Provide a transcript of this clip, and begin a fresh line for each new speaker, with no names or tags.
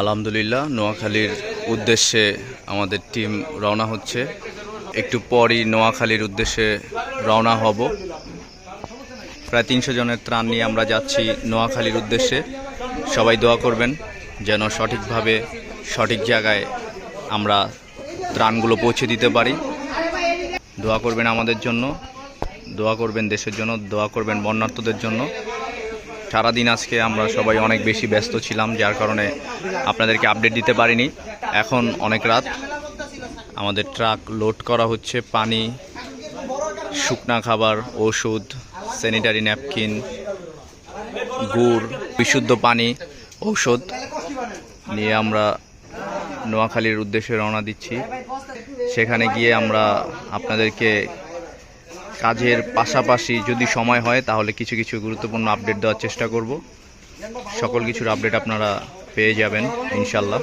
আলহামদুলিল্লাহ, নোয়াখালীর উদ্দেশ্যে আমাদের টিম রওনা হচ্ছে। একটু পরই নোয়াখালীর উদ্দেশ্যে রওনা হব। প্রায় তিনশো জনের ত্রাণ নিয়ে আমরা যাচ্ছি নোয়াখালীর উদ্দেশ্যে। সবাই দোয়া করবেন যেন সঠিকভাবে সঠিক জায়গায় আমরা ত্রাণগুলো পৌঁছে দিতে পারি। দোয়া করবেন আমাদের জন্য, দোয়া করবেন দেশের জন্য, দোয়া করবেন বন্যার্থদের জন্য। সারাদিন আজকে আমরা সবাই অনেক বেশি ব্যস্ত ছিলাম, যার কারণে আপনাদেরকে আপডেট দিতে পারিনি। এখন অনেক রাত। আমাদের ট্রাক লোড করা হচ্ছে পানি, শুকনা খাবার, ওষুধ স্যানিটারি ন্যাপকিন গুড়, বিশুদ্ধ পানি, ঔষধ নিয়ে আমরা নোয়াখালীর উদ্দেশ্যে রওনা দিচ্ছি। সেখানে গিয়ে আমরা আপনাদেরকে কাজের পাশাপাশি যদি সময় হয়, তাহলে কিছু কিছু গুরুত্বপূর্ণ আপডেট দেওয়ার চেষ্টা করব। সকল কিছুর আপডেট আপনারা পেয়ে যাবেন ইনশাল্লাহ